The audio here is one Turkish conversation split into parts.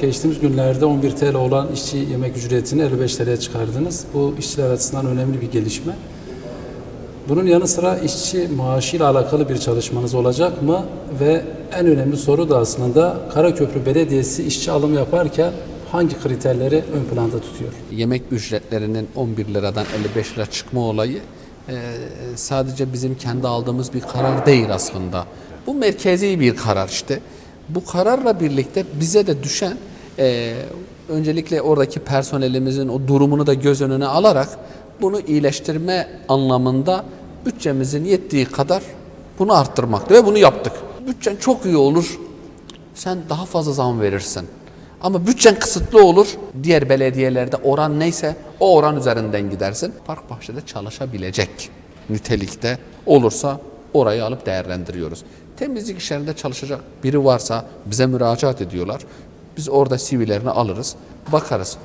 Geçtiğimiz günlerde 11 TL olan işçi yemek ücretini 55 TL'ye çıkardınız. Bu işçiler açısından önemli bir gelişme. Bunun yanı sıra işçi maaşıyla alakalı bir çalışmanız olacak mı? Ve en önemli soru da aslında Karaköprü Belediyesi işçi alım yaparken hangi kriterleri ön planda tutuyor? yemek ücretlerinin 11 liradan 55 lira çıkma olayı e, sadece bizim kendi aldığımız bir karar değil aslında. Bu merkezi bir karar işte. Bu kararla birlikte bize de düşen e, öncelikle oradaki personelimizin o durumunu da göz önüne alarak bunu iyileştirme anlamında bütçemizin yettiği kadar bunu arttırmaktı ve bunu yaptık. Bütçen çok iyi olur, sen daha fazla zam verirsin. Ama bütçen kısıtlı olur. Diğer belediyelerde oran neyse o oran üzerinden gidersin. Park bahçede çalışabilecek nitelikte olursa orayı alıp değerlendiriyoruz. Temizlik işlerinde çalışacak biri varsa bize müracaat ediyorlar. Biz orada CV'lerini alırız, bakarız.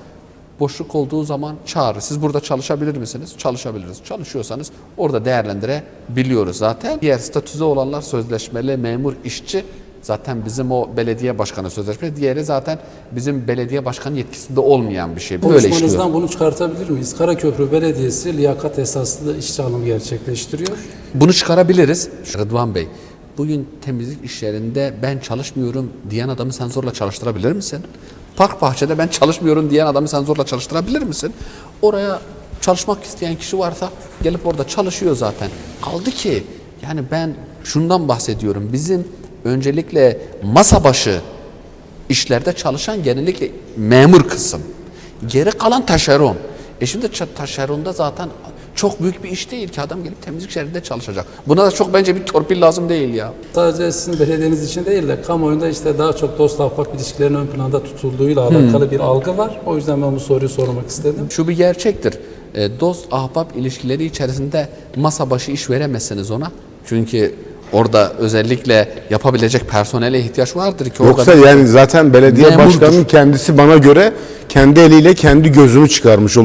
Boşluk olduğu zaman çağırır. Siz burada çalışabilir misiniz? Çalışabiliriz. Çalışıyorsanız orada değerlendirebiliyoruz zaten. Diğer statüde olanlar sözleşmeli memur işçi zaten bizim o belediye başkanı sözleşmeli. Diğeri zaten bizim belediye başkanı yetkisinde olmayan bir şey. Böyle işliyor. Konuşmanızdan bunu çıkartabilir miyiz? Karaköprü Belediyesi liyakat esaslı işçi alımı gerçekleştiriyor. Bunu çıkarabiliriz. Rıdvan Bey, bugün temizlik işlerinde ben çalışmıyorum diyen adamı sen zorla çalıştırabilir misin? Park bahçede ben çalışmıyorum diyen adamı sen zorla çalıştırabilir misin? Oraya çalışmak isteyen kişi varsa gelip orada çalışıyor zaten. Kaldı ki yani ben şundan bahsediyorum. Bizim öncelikle masa başı işlerde çalışan genellikle memur kısım. Geri kalan taşeron. E şimdi taşeronda zaten çok büyük bir iş değil ki adam gelip temizlik şehrinde çalışacak. Buna da çok bence bir torpil lazım değil ya. Sadece sizin belediyeniz için değil de kamuoyunda işte daha çok dost ahbap ilişkilerinin ön planda tutulduğuyla alakalı bir algı var. O yüzden ben bu soruyu sormak istedim. Şu bir gerçektir. E, dost ahbap ilişkileri içerisinde masa başı iş veremezsiniz ona. Çünkü orada özellikle yapabilecek personele ihtiyaç vardır ki Yoksa orada yani zaten belediye Memurdur. başkanının kendisi bana göre kendi eliyle kendi gözünü çıkarmış olur.